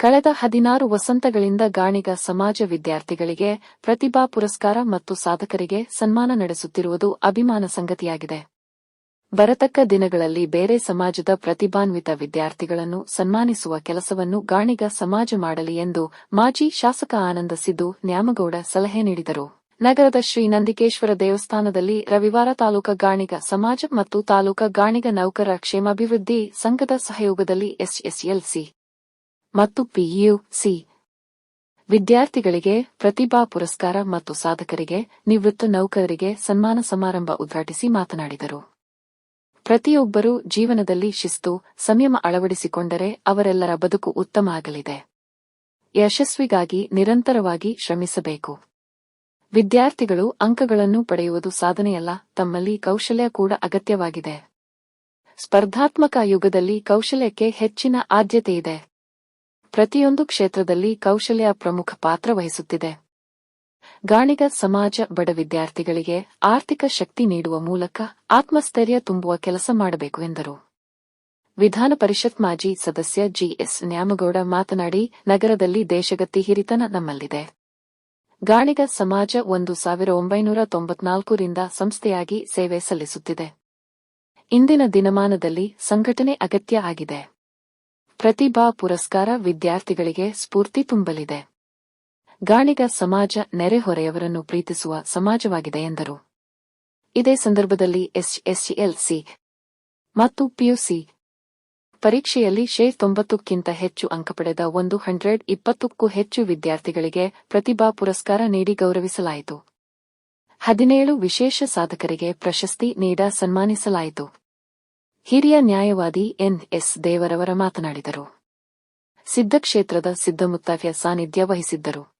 ಕಳೆದ ಹದಿನಾರು ವಸಂತಗಳಿಂದ ಗಾಣಿಗ ಸಮಾಜ ವಿದ್ಯಾರ್ಥಿಗಳಿಗೆ ಪ್ರತಿಭಾ ಪುರಸ್ಕಾರ ಮತ್ತು ಸಾಧಕರಿಗೆ ಸನ್ಮಾನ ನಡೆಸುತ್ತಿರುವುದು ಅಭಿಮಾನ ಸಂಗತಿಯಾಗಿದೆ. ಬರತಕ್ಕ ದಿನಗಳಲ್ಲಿ ಬೇರೆ ಸಮಾಜದ ಪ್ರತಿಭಾನ್ವಿತ ವಿದ್ಯಾರ್ಥಿಗಳನ್ನು ಸನ್ಮಾನಿಸುವ ಕೆಲಸವನ್ನು ಗಾಣಿಗ ಸಮಾಜ ಮಾಡಲಿ ಎಂದು ಮಾಜಿ ಶಾಸಕ ಆನಂದ ಸಿದ್ದು ನ್ಯಾಮಗೌಡ ಸಲಹೆ ನೀಡಿದರು. ನಗರದ ಶ್ರೀ ನಂದಿಕೇಶ್ವರ ದೇವಸ್ಥಾನದಲ್ಲಿ ರವಿವಾರ ತಾಲೂಕಾ ಗಾಣಿಗ ಸಮಾಜ ಮತ್ತು ತಾಲೂಕಾ ಗಾಣಿಗ ನೌಕರ ಕ್ಷೇಮಾಭಿವೃದ್ಧಿ ಸಂಘದ ಸಹಯೋಗದಲ್ಲಿ ಎಸ್ಎಸ್ಎಲ್ಸಿ ಮತ್ತು ಪಿಯುಸಿ. ವಿದ್ಯಾರ್ಥಿಗಳಿಗೆ ಪ್ರತಿಭಾ ಪುರಸ್ಕಾರ ಮತ್ತು ಸಾಧಕರಿಗೆ, ನಿವೃತ್ತ ನೌಕರರಿಗೆ ಸನ್ಮಾನ ಸಮಾರಂಭ ಉದ್ಘಾಟಿಸಿ ಮಾತನಾಡಿದರು. ಪ್ರತಿಯೊಬ್ಬರೂ ಜೀವನದಲ್ಲಿ ಶಿಸ್ತು, ಸಂಯಮ ಅಳವಡಿಸಿಕೊಂಡರೆ ಅವರೆಲ್ಲರ ಬದುಕು ಉತ್ತಮ ಆಗಲಿದೆ. ಯಶಸ್ವಿಗಾಗಿ ನಿರಂತರವಾಗಿ ಶ್ರಮಿಸಬೇಕು. ವಿದ್ಯಾರ್ಥಿಗಳು ಅಂಕಗಳನ್ನು ಪಡೆಯುವುದು ಸಾಧನೆಯಲ್ಲ, ತಮ್ಮಲ್ಲಿ ಕೌಶಲ್ಯ ಕೂಡ ಅಗತ್ಯವಾಗಿದೆ. ಸ್ಪರ್ಧಾತ್ಮಕ ಯುಗದಲ್ಲಿ ಕೌಶಲ್ಯಕ್ಕೆ ಹೆಚ್ಚಿನ ಆದ್ಯತೆಯಿದೆ. ಪ್ರತಿಯೊಂದು ಕ್ಷೇತ್ರದಲ್ಲಿ ಕೌಶಲ್ಯ ಪ್ರಮುಖ ಪಾತ್ರ ವಹಿಸುತ್ತಿದೆ. ಗಾಣಿಗ ಸಮಾಜ ಬಡ ವಿದ್ಯಾರ್ಥಿಗಳಿಗೆ ಆರ್ಥಿಕ ಶಕ್ತಿ ನೀಡುವ ಮೂಲಕ ಆತ್ಮಸ್ಥೈರ್ಯ ತುಂಬುವ ಕೆಲಸ ಮಾಡಬೇಕು ಎಂದರು. ವಿಧಾನ ಪರಿಷತ್ ಮಾಜಿ ಸದಸ್ಯ ಜಿಎಸ್ ನ್ಯಾಮಗೌಡ ಮಾತನಾಡಿ, ನಗರದಲ್ಲಿ ದೇಶಗತಿ ಹಿರಿತನ ನಮ್ಮಲ್ಲಿದೆ. ಗಾಣಿಗ ಸಮಾಜ ಒಂದು ಸಾವಿರ ಒಂಬೈನೂರ ತೊಂಬತ್ನಾಲ್ಕರಿಂದ ಸಂಸ್ಥೆಯಾಗಿ ಸೇವೆ ಸಲ್ಲಿಸುತ್ತಿದೆ. ಇಂದಿನ ದಿನಮಾನದಲ್ಲಿ ಸಂಘಟನೆ ಅಗತ್ಯ ಆಗಿದೆ. ಪ್ರತಿಭಾ ಪುರಸ್ಕಾರ ವಿದ್ಯಾರ್ಥಿಗಳಿಗೆ ಸ್ಫೂರ್ತಿ ತುಂಬಲಿದೆ. ಗಾಳಿಗ ಸಮಾಜ ನೆರೆಹೊರೆಯವರನ್ನು ಪ್ರೀತಿಸುವ ಸಮಾಜವಾಗಿದೆ ಎಂದರು. ಇದೇ ಸಂದರ್ಭದಲ್ಲಿ ಎಸ್ಎಸ್ಎಲ್ಸಿ ಮತ್ತು ಪಿಯುಸಿ ಪರೀಕ್ಷೆಯಲ್ಲಿ ಶೇ ತೊಂಬತ್ತಕ್ಕಿಂತ ಹೆಚ್ಚು ಅಂಕ ಪಡೆದ ಒಂದು ಹಂಡ್ರೆಡ್ ಇಪ್ಪತ್ತಕ್ಕೂ ಹೆಚ್ಚು ವಿದ್ಯಾರ್ಥಿಗಳಿಗೆ ಪ್ರತಿಭಾ ಪುರಸ್ಕಾರ ನೀಡಿ ಗೌರವಿಸಲಾಯಿತು. ಹದಿನೇಳು ವಿಶೇಷ ಸಾಧಕರಿಗೆ ಪ್ರಶಸ್ತಿ ನೀಡ ಸನ್ಮಾನಿಸಲಾಯಿತು. ಹಿರಿಯ ನ್ಯಾಯವಾದಿ ಎನ್ ಎಸ್ ದೇವರವರ ಮಾತನಾಡಿದರು. ಸಿದ್ಧಕ್ಷೇತ್ರದ ಸಿದ್ದಮುತ್ತಾಫ್ಯ ಸಾನ್ನಿಧ್ಯ ವಹಿಸಿದ್ದರು.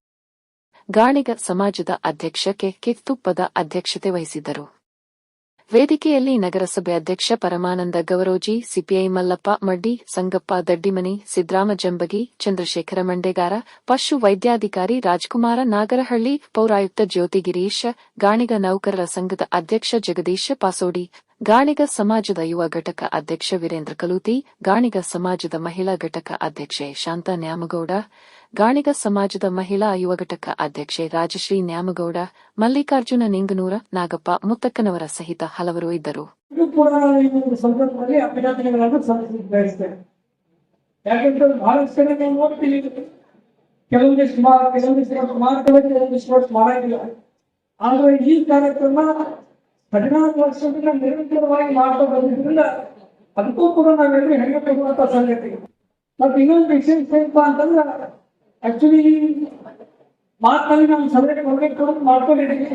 ಗಾಣಿಗ ಸಮಾಜದ ಅಧ್ಯಕ್ಷ ಕೆ ಕಿತ್ತುಪ್ಪದ ಅಧ್ಯಕ್ಷತೆ ವಹಿಸಿದ್ದರು. ವೇದಿಕೆಯಲ್ಲಿ ನಗರಸಭೆ ಅಧ್ಯಕ್ಷ ಪರಮಾನಂದ ಗೌರೋಜಿ ಸಿಪಿಐ ಮಲ್ಲಪ್ಪ ಮಡ್ಡಿ, ಸಂಗಪ್ಪ ದಡ್ಡಿಮನಿ ಸಿದ್ರಾಮ ಜಂಬಗಿ, ಚಂದ್ರಶೇಖರ ಮಂಡೇಗಾರ, ಪಶು ವೈದ್ಯಾಧಿಕಾರಿ ರಾಜ್ಕುಮಾರ ನಾಗರಹಳ್ಳಿ, ಪೌರಾಯುಕ್ತ ಜ್ಯೋತಿ ಗಾಣಿಗ ನೌಕರರ ಸಂಘದ ಅಧ್ಯಕ್ಷ ಜಗದೀಶ ಪಾಸೋಡಿ ಗಾಣಿಗ ಸಮಾಜದ ಯುವ ಘಟಕ ಅಧ್ಯಕ್ಷ ವೀರೇಂದ್ರ ಕಲೂತಿ, ಗಾಣಿಗ ಸಮಾಜದ ಮಹಿಳಾ ಘಟಕ ಅಧ್ಯಕ್ಷೆ ಶಾಂತಾ ನ್ಯಾಮಗೌಡ, ಗಾಣಿಗ ಸಮಾಜದ ಮಹಿಳಾ ಯುವ ಘಟಕ ಅಧ್ಯಕ್ಷೆ ರಾಜಶ್ರೀ ನ್ಯಾಮಗೌಡ, ಮಲ್ಲಿಕಾರ್ಜುನ ನಿಂಗನೂರ, ನಾಗಪ್ಪ ಮುತ್ತಕ್ಕನವರ ಸಹಿತ ಹಲವರು ಇದ್ದರು. ಕೆಲವೊಂದಿಷ್ಟು ಕೆಲವೊಂದಿಷ್ಟು ಕೆಲವೊಂದಿಷ್ಟು ಆದ್ರೆ ಈ ಕಾರ್ಯಕ್ರಮ ಹದಿನಾರು ವರ್ಷದಿಂದ ನಿರಂತರವಾಗಿ ಮಾಡ್ತಾ ಬಂದಿದ್ರಿಂದ ಅದಕ್ಕೂ ಕೂಡ ನಾವೆಲ್ಲರೂ ಹೆಣ್ಣು ಕೊಡುವಂತ ಸಂಗತಿ ಮತ್ತೆ ಇನ್ನೊಂದು ವಿಶೇಷ ಏನಪ್ಪಾ ಅಂತಂದ್ರೆ ಆಕ್ಚುಲಿ ಮಾತಲ್ಲಿ ನಾವು ಸಭೆ ಕೊಡಬೇಕು ಅಂತ ಮಾಡ್ಕೊಂಡಿದ್ದೀವಿ.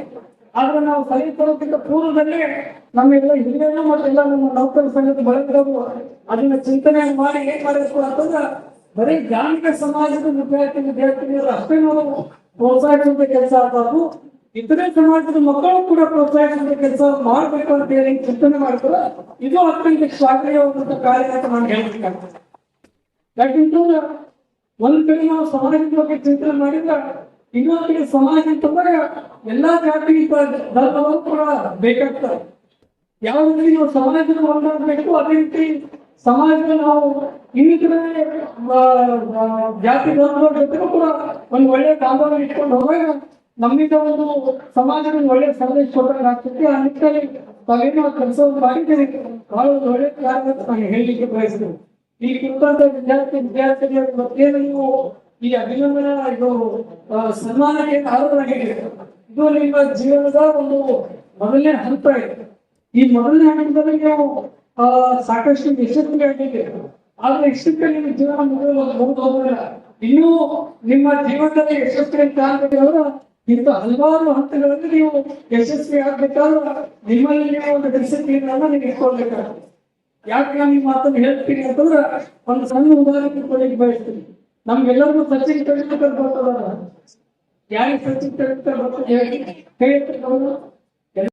ಆದ್ರೆ ನಾವು ಸಲಹೆ ಕೊಡೋದಕ್ಕಿಂತ ಪೂರ್ವದಲ್ಲೇ ನಮ್ಮೆಲ್ಲ ಹಿರಿಯರು ಮತ್ತೆಲ್ಲ ನಮ್ಮ ನೌಕರ ಸಂಘದ ಬಳಗದವರು ಅದನ್ನ ಚಿಂತನೆ ಮಾಡಿ ಏನ್ ಮಾಡಬೇಕು ಅಂತಂದ್ರೆ, ಬರೀ ಗ್ರಾಮೀಣ ಸಮಾಜದ ವಿದ್ಯಾರ್ಥಿ ವಿದ್ಯಾರ್ಥಿನಿಯರು ಅಷ್ಟೇ ನಾವು ಪ್ರೋತ್ಸಾಹಿಸುವಂತ ಕೆಲಸ ಆಗ್ಬಾರ್ದು. ಇತರೆ ಸಮಾಜದ ಮಕ್ಕಳು ಕೂಡ ಪ್ರೋತ್ಸಾಹಿಸುವ ಕೆಲಸ ಮಾಡಬೇಕು ಅಂತ ಹೇಳಿ ಚಿಂತನೆ ಮಾಡಿದ್ರೆ. ಇದು ಅತ್ಯಂತ ಶ್ಲಾಘನೀಯವಾದಂತ ಕಾರ್ಯ ಅಂತ ನಾನು ಹೇಳ್ಬೇಕಾಗ್ತದೆ ಒಂದ್ ಕಡೆ ನಾವು ಸಮಾಜದ ಬಗ್ಗೆ ಚಿಂತನೆ ಮಾಡಿದ್ರೆ ಇನ್ನೊಂದ್ ಕಡೆ ಸಮಾಜ ಅಂತಂದ್ರೆ ಎಲ್ಲಾ ಜಾತಿ ಧರ್ಮಗಳು ಕೂಡ ಬೇಕಾಗ್ತದೆ ಯಾವ ರೀತಿ ನಾವು ಸಮಾಜದ ಒಂದಾಗಬೇಕು ಅದೇ ರೀತಿ ಸಮಾಜದ ನಾವು ಇನ್ನಿತರ ಜಾತಿ ಧರ್ಮದ ಜೊತೆಗೂ ಕೂಡ ಒಂದು ಒಳ್ಳೆ ಕಾಂಬಾನ ಇಟ್ಕೊಂಡು ಹೋದಾಗ ನಮ್ಮಿಂದ ಒಂದು ಸಮಾಜದ ಒಳ್ಳೆ ಸಂದೇಶ ಕೊಟ್ಟಾಗ ಆಗ್ತದೆ. ಆ ನಿಟ್ಟಿನಲ್ಲಿ ತಾವೇನೋ ಕೆಲಸವನ್ನು ಮಾಡಿದ್ದೇನೆ ಬಹಳ ಒಂದು ಒಳ್ಳೆ ನಾನು ಹೇಳಲಿಕ್ಕೆ ಬಯಸ್ತೇನೆ ಈ ಕುರಿತಂತ ವಿದ್ಯಾರ್ಥಿ ವಿದ್ಯಾರ್ಥಿಗಳ ಬಗ್ಗೆ ನೀವು ಈ ಅಭಿನಂದನಾ ಇದು ಸನ್ಮಾನಕ್ಕೆ ಕಾರಣವಾಗಿದೆ ಇದು ನಿಮ್ಮ ಜೀವನದ ಒಂದು ಮೊದಲನೇ ಹಂತ ಇದೆ. ಈ ಮೊದಲನೇ ಹಂತದಲ್ಲಿ ನೀವು ಆ, ಸಾಕಷ್ಟು ಯಶಸ್ವಿಯಾಗಿದೆ ಆದ್ರೆ ಇಷ್ಟಕ್ಕೆ ನಿಮ್ಮ ಜೀವನ ಮುಗಿಯಲು ಹೋಗುದಿಲ್ಲ. ಇನ್ನೂ ನಿಮ್ಮ ಜೀವನದಲ್ಲಿ ಯಶಸ್ವಿ ಅಂತ ಆಗ್ಬೇಕಾದ್ರೆ ಇಂಥ ಹಲವಾರು ಹಂತಗಳಲ್ಲಿ ನೀವು ಯಶಸ್ವಿ ಆಗ್ಬೇಕಾದ್ರೆ ನಿಮ್ಮಲ್ಲಿ ನೀವು ಒಂದು ಡಿಸಿಪ್ಲಿನ್ ಅನ್ನ ನೀವು ಇಟ್ಕೊಳ್ಬೇಕಾಗ್ತದೆ ಯಾಕೆ ನಾನು ಈ ಮಾತನ್ನು ಹೇಳ್ತೀನಿ ಅಂತಂದ್ರೆ ಒಂದು ಸಣ್ಣ ಉದಾಹರಣೆ ಕೊಡಲಿಕ್ಕೆ ಬಯಸ್ತೀನಿ. ನಮ್ಗೆಲ್ಲರಿಗೂ ಸಚಿನ್ ತೆಂಡೂಲ್ಕರ್ ಬರ್ತದ ಯಾರಿಗೆ ಸಚಿನ್ ತೆಂಡೂಲ್ಕರ್ ಬರ್ತದೆ? ಹೇಳ್ತೀನಿ